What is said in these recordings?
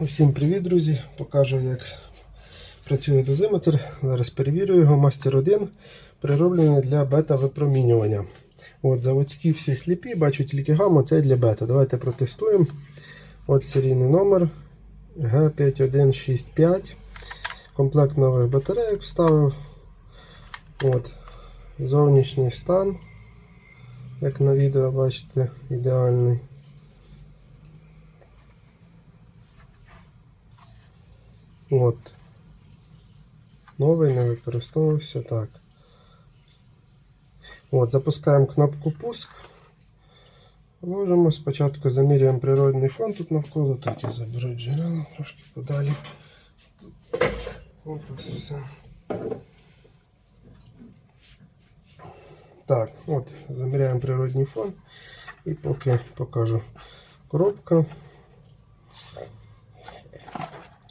Всім привіт, друзі! Покажу, як працює дозиметр. Зараз перевірю його. Мастер 1 прироблений для бета-випромінювання. От Заводські всі сліпі, бачу тільки гамма, це для бета. Давайте протестуємо. От серійний номер G5165. Комплект нових батарейок вставив. От. Зовнішній стан, як на відео бачите, ідеальний. От. Новий не використовувався так. От, запускаємо кнопку пуск. Можемо спочатку замірюємо природний фон тут навколо, так я заберу джерела трошки подалі. Тут компас все. Так, от, заміряємо природний фон і поки покажу коробка.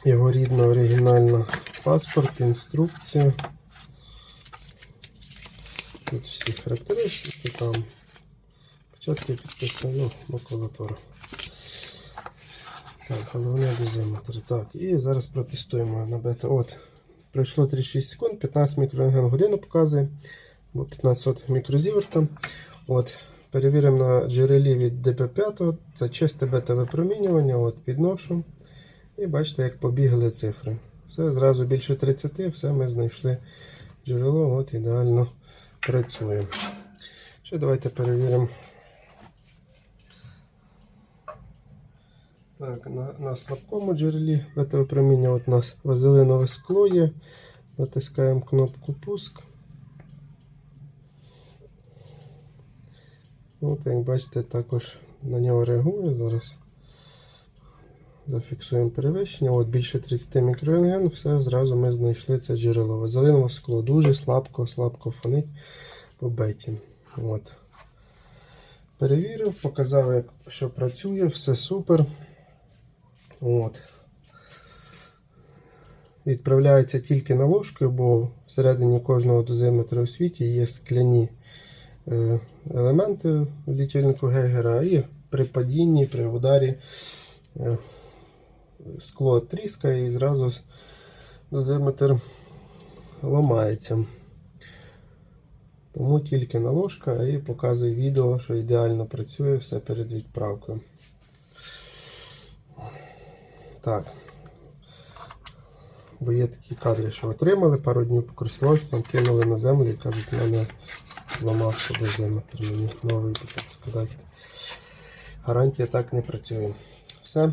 Його рідна оригінальна паспорт, інструкція. Тут всі характеристики, там початки підписано, макулатура. Так, головне дозиметр. Так, і зараз протестуємо на бета. От, пройшло 36 секунд, 15 мікрорентген в годину показує, бо 1500 мікрозіверта. От, перевіримо на джерелі від DP5, це чисте бета-випромінювання, от підношу. І бачите, як побігли цифри. Все, зразу більше 30, все ми знайшли джерело, от ідеально працює. Ще давайте перевіримо. Так, на, на слабкому джерелі бета-випроміння от у нас вазелинове скло є. Натискаємо кнопку пуск. От, як бачите, також на нього реагує зараз. Зафіксуємо перевищення. От більше 30 мікрорентген, все зразу ми знайшли це джерело. Вазелинове скло дуже слабко, слабко фонить по беті. От. Перевірив, показав, як, що працює, все супер. От. Відправляється тільки на ложкою, бо всередині кожного дозиметра у світі є скляні е, елементи в лічильнику Гейгера, і при падінні, при ударі. Скло тріскає і зразу дозиметр ламається. Тому тільки на ложка і показую відео, що ідеально працює все перед відправкою. Так. Бо є такі кадри, що отримали, пару днів покористувалися, там кинули на землю і кажуть, в мене зламався дозиметр, мені новий так сказати. Гарантія так не працює. Все.